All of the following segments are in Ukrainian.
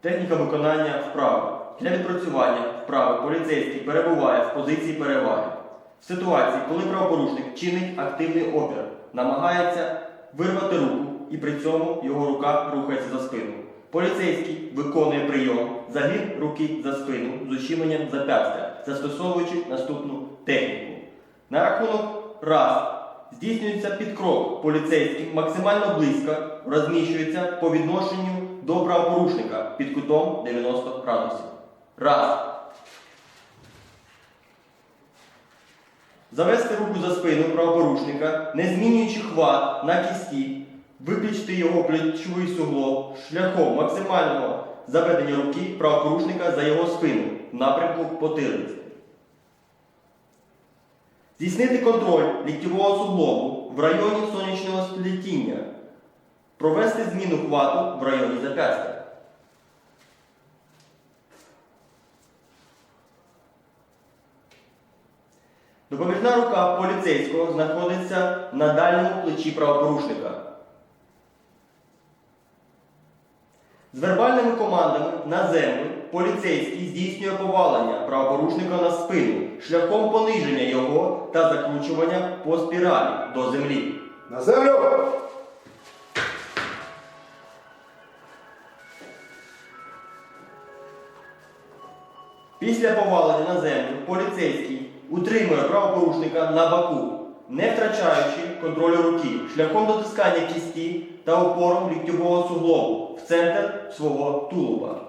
Техніка виконання вправи. Для відпрацювання вправи поліцейський перебуває в позиції переваги. В ситуації, коли правопорушник чинить активний опір, намагається вирвати руку і при цьому його рука рухається за спину. Поліцейський виконує прийом загін руки за спину з ущільненням зап'ястя, застосовуючи наступну техніку. На рахунок раз здійснюється підкрок поліцейським максимально близько розміщується по відношенню до правопорушника під кутом 90 градусів. Раз. Завести руку за спину правопорушника, не змінюючи хват на кісті, виключити його плечовий суглоб шляхом максимального заведення руки правопорушника за його спину в напрямку потилиці. Здійснити контроль ліктєвого суглобу в районі сонячного сплетіння. Провести зміну хвату в районі зап'ястя. Допоміжна рука поліцейського знаходиться на дальньому плечі правопорушника. З вербальними командами на землю поліцейський здійснює повалення правопорушника на спину шляхом пониження його та закручування по спіралі до землі. На землю! Після повалення на землю поліцейський утримує правопорушника на боку, не втрачаючи контролю руки, шляхом дотискання кісті та опором ліктьового суглобу в центр свого тулуба.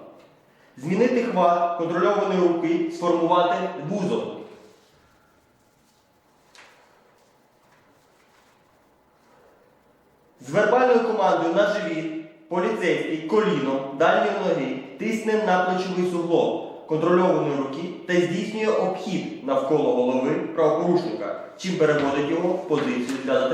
Змінити хват контрольованої руки, сформувати вузол. З вербальною командою на живіт поліцейський коліном дальньої ноги тисне на плечовий суглоб контрольованої руки та здійснює обхід навколо голови правопорушника, чим переводить його в позицію для